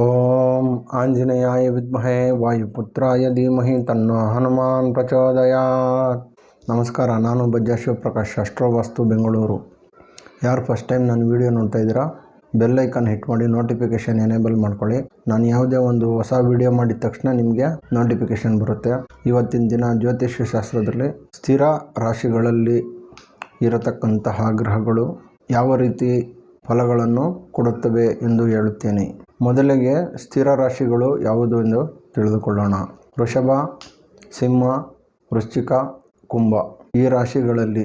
ಓಂ ಆಂಜನೇಯಾಯ ವಿದ್ಮಹೇ ವಾಯುಪುತ್ರಾಯ ಧೀಮಹಿ ತನ್ನ ಹನುಮಾನ್ ಪ್ರಚೋದಯಾತ್ ನಮಸ್ಕಾರ ನಾನು ಬಜ್ಜ ಶಿವಪ್ರಕಾಶ್ ವಸ್ತು ಬೆಂಗಳೂರು. ಯಾರು ಫಸ್ಟ್ ಟೈಮ್ ನನ್ನ ವಿಡಿಯೋ ನೋಡ್ತಾ ಇದ್ದೀರಾ ಬೆಲ್ ಐಕಾನ್ ಹಿಟ್ ಮಾಡಿ ನೋಟಿಫಿಕೇಷನ್ ಎನೇಬಲ್ ಮಾಡ್ಕೊಳ್ಳಿ. ನಾನು ಯಾವುದೇ ಒಂದು ಹೊಸ ವಿಡಿಯೋ ಮಾಡಿದ ತಕ್ಷಣ ನಿಮಗೆ ನೋಟಿಫಿಕೇಷನ್ ಬರುತ್ತೆ. ಇವತ್ತಿನ ದಿನ ಜ್ಯೋತಿಷ್ಯ ಶಾಸ್ತ್ರದಲ್ಲಿ ಸ್ಥಿರ ರಾಶಿಗಳಲ್ಲಿ ಇರತಕ್ಕಂತಹ ಗ್ರಹಗಳು ಯಾವ ರೀತಿ ಫಲಗಳನ್ನು ಕೊಡುತ್ತವೆ ಎಂದು ಹೇಳುತ್ತೇನೆ. ಮೊದಲಿಗೆ ಸ್ಥಿರ ರಾಶಿಗಳು ಯಾವುದು ಎಂದು ತಿಳಿದುಕೊಳ್ಳೋಣ. ವೃಷಭ, ಸಿಂಹ, ವೃಶ್ಚಿಕ, ಕುಂಭ. ಈ ರಾಶಿಗಳಲ್ಲಿ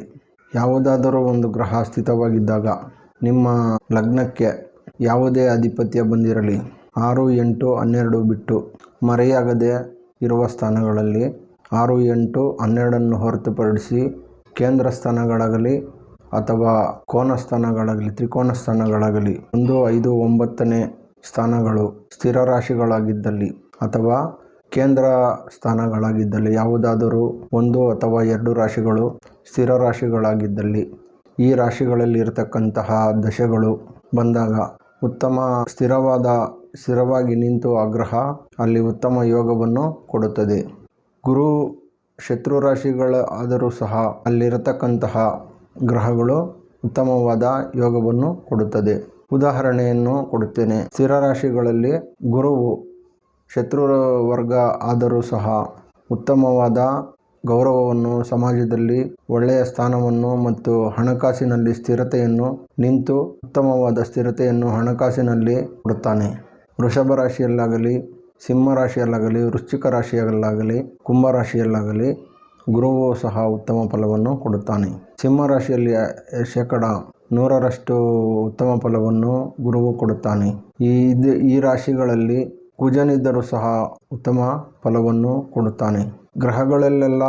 ಯಾವುದಾದರೂ ಒಂದು ಗ್ರಹ ಸ್ಥಿತವಾಗಿದ್ದಾಗ ನಿಮ್ಮ ಲಗ್ನಕ್ಕೆ ಯಾವುದೇ ಆಧಿಪತ್ಯ ಬಂದಿರಲಿ. ಆರು, ಎಂಟು, ಹನ್ನೆರಡು ಬಿಟ್ಟು ಮರೆಯಾಗದೆ ಇರುವ ಸ್ಥಾನಗಳಲ್ಲಿ ಆರು, ಎಂಟು, ಹನ್ನೆರಡನ್ನು ಹೊರತುಪಡಿಸಿ ಕೇಂದ್ರ ಸ್ಥಾನಗಳಾಗಲಿ ಅಥವಾ ಕೋನ ಸ್ಥಾನಗಳಾಗಲಿ, ತ್ರಿಕೋನ ಸ್ಥಾನಗಳಾಗಲಿ ಒಂದು, ಐದು, ಒಂಬತ್ತನೇ ಸ್ಥಾನಗಳು ಸ್ಥಿರ ರಾಶಿಗಳಾಗಿದ್ದಲ್ಲಿ ಅಥವಾ ಕೇಂದ್ರ ಸ್ಥಾನಗಳಾಗಿದ್ದಲ್ಲಿ ಯಾವುದಾದರೂ ಒಂದು ಅಥವಾ ಎರಡು ರಾಶಿಗಳು ಸ್ಥಿರ ರಾಶಿಗಳಾಗಿದ್ದಲ್ಲಿ ಈ ರಾಶಿಗಳಲ್ಲಿ ಇರತಕ್ಕಂತಹ ದಶೆಗಳು ಬಂದಾಗ ಉತ್ತಮ ಸ್ಥಿರವಾದ ಸ್ಥಿರವಾಗಿ ನಿಂತು ಆ ಅಲ್ಲಿ ಉತ್ತಮ ಯೋಗವನ್ನು ಕೊಡುತ್ತದೆ. ಗುರು ಶತ್ರು ರಾಶಿಗಳ ಆದರೂ ಸಹ ಅಲ್ಲಿರತಕ್ಕಂತಹ ಗ್ರಹಗಳು ಉತ್ತಮವಾದ ಯೋಗವನ್ನು ಕೊಡುತ್ತದೆ. ಉದಾಹರಣೆಯನ್ನು ಕೊಡುತ್ತೇನೆ. ಸ್ಥಿರ ರಾಶಿಗಳಲ್ಲಿ ಗುರುವು ಶತ್ರು ವರ್ಗ ಆದರೂ ಸಹ ಉತ್ತಮವಾದ ಗೌರವವನ್ನು ಸಮಾಜದಲ್ಲಿ ಒಳ್ಳೆಯ ಸ್ಥಾನವನ್ನು ಮತ್ತು ಹಣಕಾಸಿನಲ್ಲಿ ಸ್ಥಿರತೆಯನ್ನು ನಿಂತು ಉತ್ತಮವಾದ ಸ್ಥಿರತೆಯನ್ನು ಹಣಕಾಸಿನಲ್ಲಿ ಕೊಡುತ್ತಾನೆ. ವೃಷಭ ರಾಶಿಯಲ್ಲಾಗಲಿ, ಸಿಂಹ ರಾಶಿಯಲ್ಲಾಗಲಿ, ವೃಶ್ಚಿಕ ರಾಶಿಯಲ್ಲಾಗಲಿ, ಕುಂಭ ರಾಶಿಯಲ್ಲಾಗಲಿ ಗುರುವು ಸಹ ಉತ್ತಮ ಫಲವನ್ನು ಕೊಡುತ್ತಾನೆ. ಸಿಂಹ ರಾಶಿಯಲ್ಲಿ ಶೇಕಡ ನೂರರಷ್ಟು ಉತ್ತಮ ಫಲವನ್ನು ಗುರುವು ಕೊಡುತ್ತಾನೆ. ಈ ಇದು ಈ ರಾಶಿಗಳಲ್ಲಿ ಕುಜನಿದ್ದರೂ ಸಹ ಉತ್ತಮ ಫಲವನ್ನು ಕೊಡುತ್ತಾನೆ. ಗ್ರಹಗಳಲ್ಲೆಲ್ಲ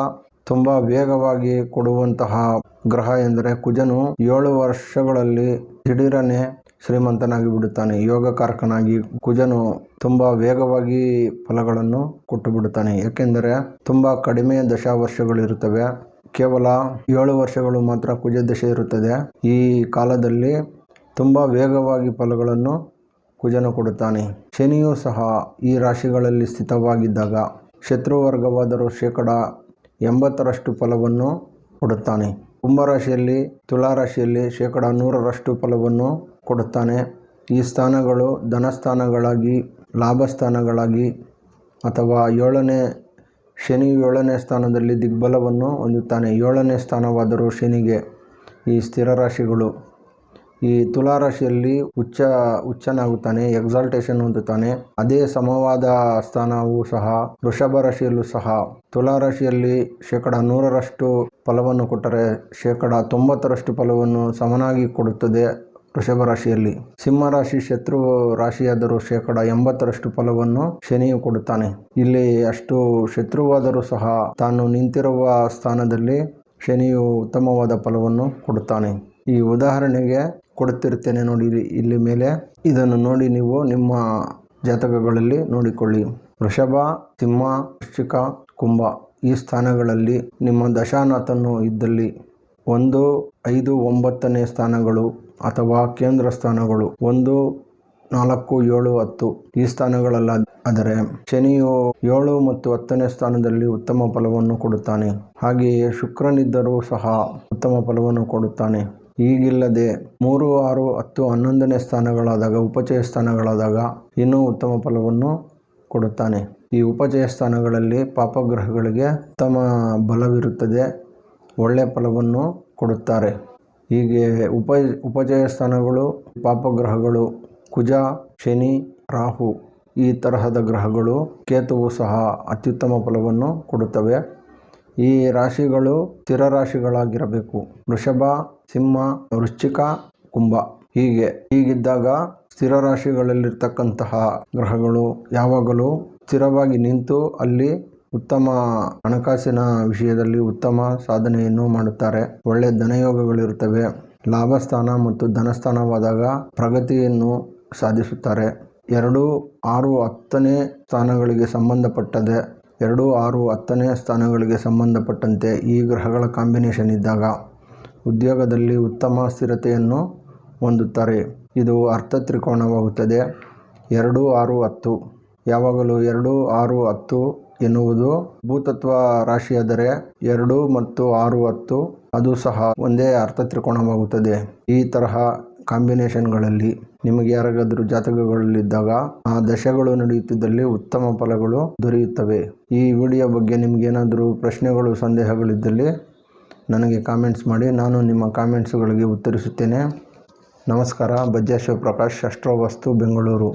ತುಂಬ ವೇಗವಾಗಿ ಕೊಡುವಂತಹ ಗ್ರಹ ಎಂದರೆ ಕುಜನು ಏಳು ವರ್ಷಗಳಲ್ಲಿ ದಿಢೀರನೆ ಶ್ರೀಮಂತನಾಗಿ ಬಿಡುತ್ತಾನೆ. ಯೋಗಕಾರಕನಾಗಿ ಕುಜನು ತುಂಬ ವೇಗವಾಗಿ ಫಲಗಳನ್ನು ಕೊಟ್ಟು ಬಿಡುತ್ತಾನೆ. ಏಕೆಂದರೆ ತುಂಬ ಕಡಿಮೆ ದಶಾವರ್ಷಗಳಿರುತ್ತವೆ. ಕೇವಲ ಏಳು ವರ್ಷಗಳು ಮಾತ್ರ ಕುಜ ದಶೆ ಇರುತ್ತದೆ. ಈ ಕಾಲದಲ್ಲಿ ತುಂಬ ವೇಗವಾಗಿ ಫಲಗಳನ್ನು ಕುಜನು ಕೊಡುತ್ತಾನೆ. ಶನಿಯೂ ಸಹ ಈ ರಾಶಿಗಳಲ್ಲಿ ಸ್ಥಿತವಾಗಿದ್ದಾಗ ಶತ್ರುವರ್ಗವಾದರೂ ಶೇಕಡ ಎಂಬತ್ತರಷ್ಟು ಫಲವನ್ನು ಕೊಡುತ್ತಾನೆ. ಕುಂಭರಾಶಿಯಲ್ಲಿ, ತುಲಾರಾಶಿಯಲ್ಲಿ ಶೇಕಡ ನೂರರಷ್ಟು ಫಲವನ್ನು ಕೊಡುತ್ತಾನೆ. ಈ ಸ್ಥಾನಗಳು ಧನಸ್ಥಾನಗಳಾಗಿ ಲಾಭ ಸ್ಥಾನಗಳಾಗಿ ಅಥವಾ ಏಳನೇ ಶನಿ ಏಳನೇ ಸ್ಥಾನದಲ್ಲಿ ದಿಗ್ಬಲವನ್ನು ಹೊಂದುತ್ತಾನೆ. ಏಳನೇ ಸ್ಥಾನವಾದರೂ ಶನಿಗೆ ಈ ಸ್ಥಿರ ರಾಶಿಗಳು, ಈ ತುಲಾರಾಶಿಯಲ್ಲಿ ಉಚ್ಚ ಉಚ್ಚನಾಗುತ್ತಾನೆ ಎಕ್ಸಾಲ್ಟೇಷನ್ ಹೊಂದುತ್ತಾನೆ. ಅದೇ ಸಮವಾದ ಸ್ಥಾನವೂ ಸಹ, ವೃಷಭ ರಾಶಿಯಲ್ಲೂ ಸಹ. ತುಲಾರಾಶಿಯಲ್ಲಿ ಶೇಕಡ ನೂರರಷ್ಟು ಫಲವನ್ನು ಕೊಟ್ಟರೆ, ಶೇಕಡ ತೊಂಬತ್ತರಷ್ಟು ಫಲವನ್ನು ಸಮನಾಗಿ ಕೊಡುತ್ತದೆ. ವೃಷಭ ರಾಶಿಯಲ್ಲಿ ಸಿಂಹ ರಾಶಿ ಶತ್ರು ರಾಶಿಯಾದರೂ ಶೇಕಡ ಎಂಬತ್ತರಷ್ಟು ಫಲವನ್ನು ಶನಿಯು ಕೊಡುತ್ತಾನೆ. ಇಲ್ಲಿ ಅಷ್ಟು ಶತ್ರುವಾದರೂ ಸಹ ತಾನು ನಿಂತಿರುವ ಸ್ಥಾನದಲ್ಲಿ ಶನಿಯು ಉತ್ತಮವಾದ ಫಲವನ್ನು ಕೊಡುತ್ತಾನೆ. ಈ ಉದಾಹರಣೆಗೆ ಕೊಡುತ್ತಿರುತ್ತೇನೆ ನೋಡಿ ಇಲ್ಲಿ ಮೇಲೆ. ಇದನ್ನು ನೋಡಿ ನೀವು ನಿಮ್ಮ ಜಾತಕಗಳಲ್ಲಿ ನೋಡಿಕೊಳ್ಳಿ. ವೃಷಭ, ಸಿಂಹ, ವೃಶ್ಚಿಕ, ಕುಂಭ ಈ ಸ್ಥಾನಗಳಲ್ಲಿ ನಿಮ್ಮ ದಶಾನಾಥನು ಇದ್ದಲ್ಲಿ ಒಂದು, ಐದು, ಒಂಬತ್ತನೇ ಸ್ಥಾನಗಳು ಅಥವಾ ಕೇಂದ್ರ ಸ್ಥಾನಗಳು ಒಂದು, ನಾಲ್ಕು, ಏಳು, ಹತ್ತು ಈ ಸ್ಥಾನಗಳಲ್ಲ. ಆದರೆ ಶನಿಯು ಏಳು ಮತ್ತು ಹತ್ತನೇ ಸ್ಥಾನದಲ್ಲಿ ಉತ್ತಮ ಫಲವನ್ನು ಕೊಡುತ್ತಾನೆ. ಹಾಗೆಯೇ ಶುಕ್ರನಿದ್ದರೂ ಸಹ ಉತ್ತಮ ಫಲವನ್ನು ಕೊಡುತ್ತಾನೆ. ಈಗಿಲ್ಲದೆ ಮೂರು, ಆರು, ಹತ್ತು, ಹನ್ನೊಂದನೇ ಸ್ಥಾನಗಳಾದಾಗ, ಉಪಚಯ ಸ್ಥಾನಗಳಾದಾಗ ಇನ್ನೂ ಉತ್ತಮ ಫಲವನ್ನು ಕೊಡುತ್ತಾನೆ. ಈ ಉಪಚಯ ಸ್ಥಾನಗಳಲ್ಲಿ ಪಾಪಗ್ರಹಗಳಿಗೆ ಉತ್ತಮ ಬಲವಿರುತ್ತದೆ ಒಳ್ಳೆಯ ಫಲವನ್ನು ಕೊಡುತ್ತಾರೆ. ಹೀಗೆ ಉಪ, ಉಪಜಯ ಸ್ಥಾನಗಳು, ಪಾಪಗ್ರಹಗಳು, ಕುಜ, ಶನಿ, ರಾಹು ಈ ತರಹದ ಗ್ರಹಗಳು ಕೇತುವು ಸಹ ಅತ್ಯುತ್ತಮ ಫಲವನ್ನು ಕೊಡುತ್ತವೆ. ಈ ರಾಶಿಗಳು ಸ್ಥಿರ ರಾಶಿಗಳಾಗಿರಬೇಕು ವೃಷಭ, ಸಿಂಹ, ವೃಶ್ಚಿಕ, ಕುಂಭ. ಹೀಗೆ ಹೀಗಿದ್ದಾಗ ಸ್ಥಿರ ರಾಶಿಗಳಲ್ಲಿರ್ತಕ್ಕಂತಹ ಗ್ರಹಗಳು ಯಾವಾಗಲೂ ಸ್ಥಿರವಾಗಿ ನಿಂತು ಅಲ್ಲಿ ಉತ್ತಮ ಹಣಕಾಸಿನ ವಿಷಯದಲ್ಲಿ ಉತ್ತಮ ಸಾಧನೆಯನ್ನು ಮಾಡುತ್ತಾರೆ. ಒಳ್ಳೆ ಧನಯೋಗಗಳಿರುತ್ತವೆ. ಲಾಭಸ್ಥಾನ ಮತ್ತು ಧನಸ್ಥಾನವಾದಾಗ ಪ್ರಗತಿಯನ್ನು ಸಾಧಿಸುತ್ತಾರೆ. ಎರಡು ಆರು ಹತ್ತನೇ ಸ್ಥಾನಗಳಿಗೆ ಸಂಬಂಧಪಟ್ಟದೆ, ಎರಡು ಆರು ಹತ್ತನೇ ಸ್ಥಾನಗಳಿಗೆ ಸಂಬಂಧಪಟ್ಟಂತೆ ಈ ಗ್ರಹಗಳ ಕಾಂಬಿನೇಷನ್ ಇದ್ದಾಗ ಉದ್ಯೋಗದಲ್ಲಿ ಉತ್ತಮ ಸ್ಥಿರತೆಯನ್ನು ಹೊಂದುತ್ತಾರೆ. ಇದು ಅರ್ಥ ತ್ರಿಕೋಣವಾಗುತ್ತದೆ ಎರಡು ಆರು ಹತ್ತು, ಯಾವಾಗಲೂ ಎರಡು ಆರು ಹತ್ತು ಎನ್ನುವುದು ಭೂತತ್ವ ರಾಶಿಯಾದರೆ ಎರಡು ಮತ್ತು ಆರು ಹತ್ತು, ಅದು ಸಹ ಒಂದೇ ಅರ್ಥ ತ್ರಿಕೋಣವಾಗುತ್ತದೆ ಈ ತರಹ ಕಾಂಬಿನೇಷನ್ಗಳಲ್ಲಿ ನಿಮಗೆ ಯಾರಿಗಾದರೂ ಜಾತಕಗಳಲ್ಲಿದ್ದಾಗ ಆ ದಶೆಗಳು ನಡೆಯುತ್ತಿದ್ದಲ್ಲಿ ಉತ್ತಮ ಫಲಗಳು ದೊರೆಯುತ್ತವೆ. ಈ ವಿಡಿಯೋ ಬಗ್ಗೆ ನಿಮಗೇನಾದರೂ ಪ್ರಶ್ನೆಗಳು, ಸಂದೇಹಗಳಿದ್ದಲ್ಲಿ ನನಗೆ ಕಾಮೆಂಟ್ಸ್ ಮಾಡಿ. ನಾನು ನಿಮ್ಮ ಕಾಮೆಂಟ್ಸ್ಗಳಿಗೆ ಉತ್ತರಿಸುತ್ತೇನೆ. ನಮಸ್ಕಾರ. ಬಜ್ಜಾ ಶಿವಪ್ರಕಾಶ್ ಅಷ್ಟ್ರೋ ವಸ್ತು, ಬೆಂಗಳೂರು.